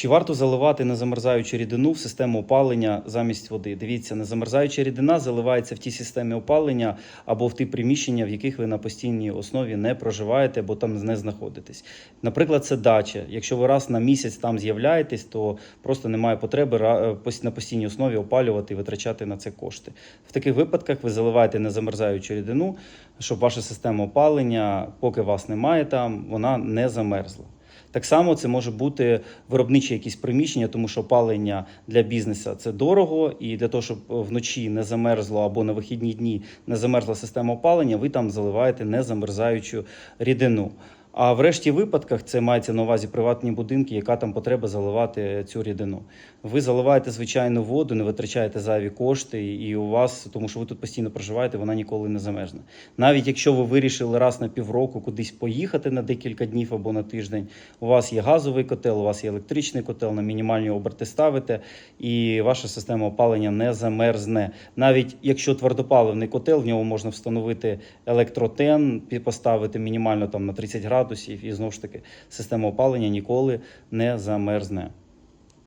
Чи варто заливати незамерзаючу рідину в систему опалення замість води? Дивіться, незамерзаюча рідина заливається в ті системи опалення або в ті приміщення, в яких ви на постійній основі не проживаєте, бо там не знаходитесь. Наприклад, це дача. Якщо ви раз на місяць там з'являєтесь, то просто немає потреби е, на постійній основі опалювати і витрачати на це кошти. В таких випадках ви заливаєте незамерзаючу рідину, щоб ваша система опалення, поки вас немає там, вона не замерзла. Так само це може бути виробничі якісь приміщення, тому що опалення для бізнесу це дорого, і для того, щоб вночі не замерзло або на вихідні дні не замерзла система опалення, ви там заливаєте незамерзаючу рідину. А в решті випадках це мається на увазі приватні будинки, яка там потреба заливати цю рідину. Ви заливаєте звичайну воду, не витрачаєте зайві кошти, і у вас, тому що ви тут постійно проживаєте, вона ніколи не замерзне. Навіть якщо ви вирішили раз на півроку кудись поїхати на декілька днів або на тиждень, у вас є газовий котел, у вас є електричний котел, на мінімальні оберти ставите, і ваша система опалення не замерзне. Навіть якщо твердопаливний котел, в нього можна встановити електротен, поставити мінімально там на 30 градусів, і знову ж таки система опалення ніколи не замерзне.